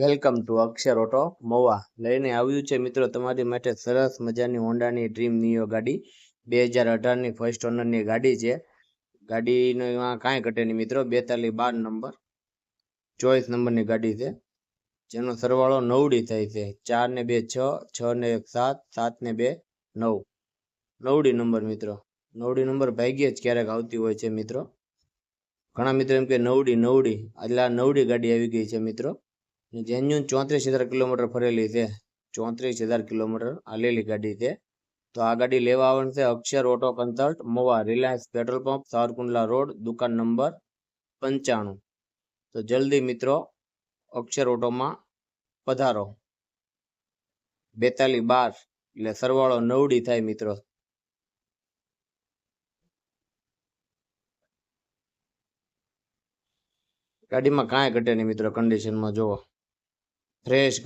Welcome to Akshar auto, Mova. લઈને આવ્યું છે મિત્રો તમારી માટે સરસ મજાની હોન્ડાની ડ્રીમ નિયો ગાડી. બે હજાર અઢારની ફર્સ્ટ ઓનરની ગાડી છે. ગાડીનો કાંઈ ઘટે નહીં મિત્રો. બેતાલીસ બાર નંબર. ચોવીસ નંબરની ગાડી છે. જેનો સરવાળો નવડી થાય છે. ચાર ને બે છ છ ને એક સાત સાત ને બે નવ. નવડી નંબર મિત્રો. નવડી નંબર ભાગ્યે જ ક્યારેક આવતી હોય છે મિત્રો. ઘણા મિત્રો એમ કે નવડી નવડી. એટલે આ નવડી ગાડી આવી ગઈ છે મિત્રો. જેન્યુન ચોત્રીસ હજાર કિલોમીટર ફરેલી છે. ચોત્રીસ હજાર કિલોમીટર હાલેલી ગાડી છે. તો આ ગાડી લેવા આવવાની છે Akshar auto consult, Mova Reliance petrol pump, Savarkundla road, દુકાન નંબર પંચાણું. તો જલ્દી મિત્રો અક્ષર ઓટોમાં પધારો. બેતાલીસ બાર એટલે સરવાળો નવડી થાય મિત્રો. ગાડીમાં કાંઈ ઘટે નહીં મિત્રો કન્ડિશનમાં જુઓ. ફ્રેશ